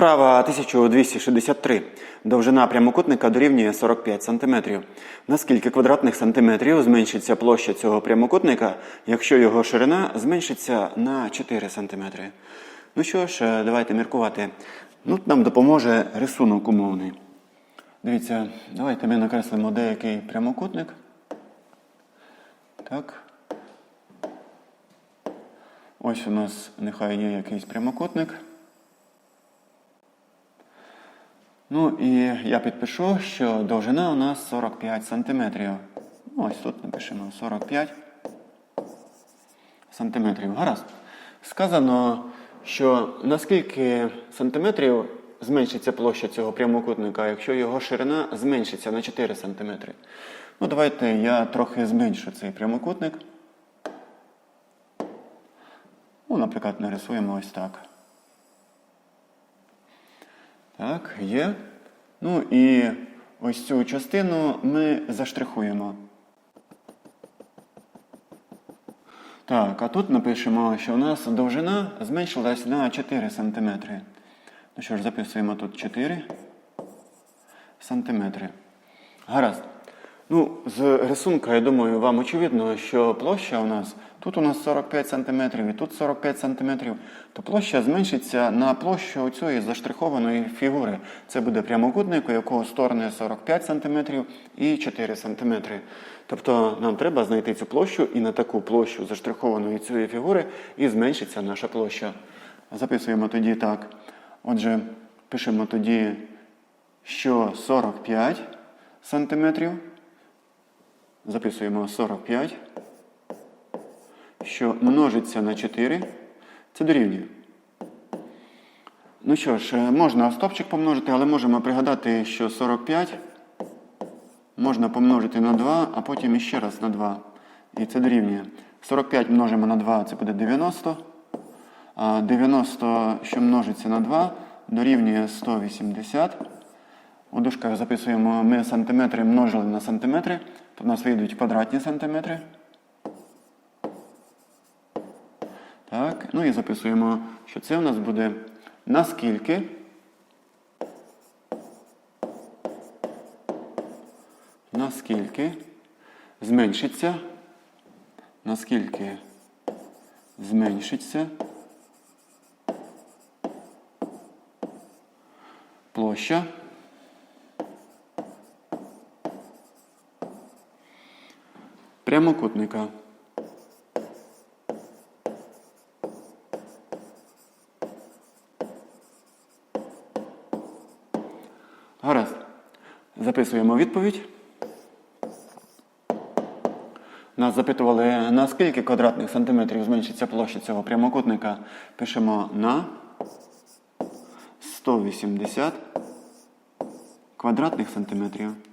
Вправа 1263. Довжина прямокутника дорівнює 45 см. На скільки квадратних сантиметрів зменшиться площа цього прямокутника, якщо його ширина зменшиться на 4 см? Ну що ж, е, давайте міркувати. Ну, нам допоможе рисунок умовний. Дивіться, давайте ми накреслимо деякий прямокутник. Так. Ось у нас нехай є якийсь прямокутник. Ну і я підпишу, що довжина у нас 45 сантиметрів. Ну, Ось тут напишемо 45 сантиметрів. Гаразд. Сказано, що наскільки сантиметрів зменшиться площа цього прямокутника, якщо його ширина зменшиться на 4 сантиметри. Ну, давайте я трохи зменшу цей прямокутник. Ну, наприклад, нарисуємо ось так. Так, є. Ну і ось цю частину ми заштрихуємо. Так, а тут напишемо, що у нас довжина зменшилась на 4 см. Ну що ж, записуємо тут 4 см. Гаразд. Ну, з рисунка, я думаю, вам очевидно, що площа у нас тут у нас 45 см і тут 45 см, то площа зменшиться на площу цієї заштрихованої фігури. Це буде прямокутник, у якого сторони 45 см і 4 см. Тобто нам треба знайти цю площу і на таку площу заштрихованої цієї фігури і зменшиться наша площа. Записуємо тоді так. Отже, пишемо тоді, що 45 сантиметрів. Записуємо 45, що множиться на 4, це дорівнює. Ну що ж, е, можна стопчик помножити, але можемо пригадати, що 45 можна помножити на 2, а потім іще раз на 2. І це дорівнює. 45 множимо на 2, це буде 90. А 90, що множиться на 2, дорівнює 180. У дужках записуємо, ми сантиметри множили на сантиметри, то в нас вийдуть квадратні сантиметри. Так, ну і записуємо, що це у нас буде наскільки. Наскільки зменшиться, наскільки зменшиться площа прямокутника. Гаразд. Записуємо відповідь. Нас запитували, на скільки квадратних сантиметрів зменшиться площа цього прямокутника. Пишемо на 180 квадратних сантиметрів.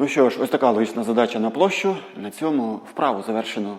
Ну що ж, ось така логічна задача на площу. На цьому вправу завершено.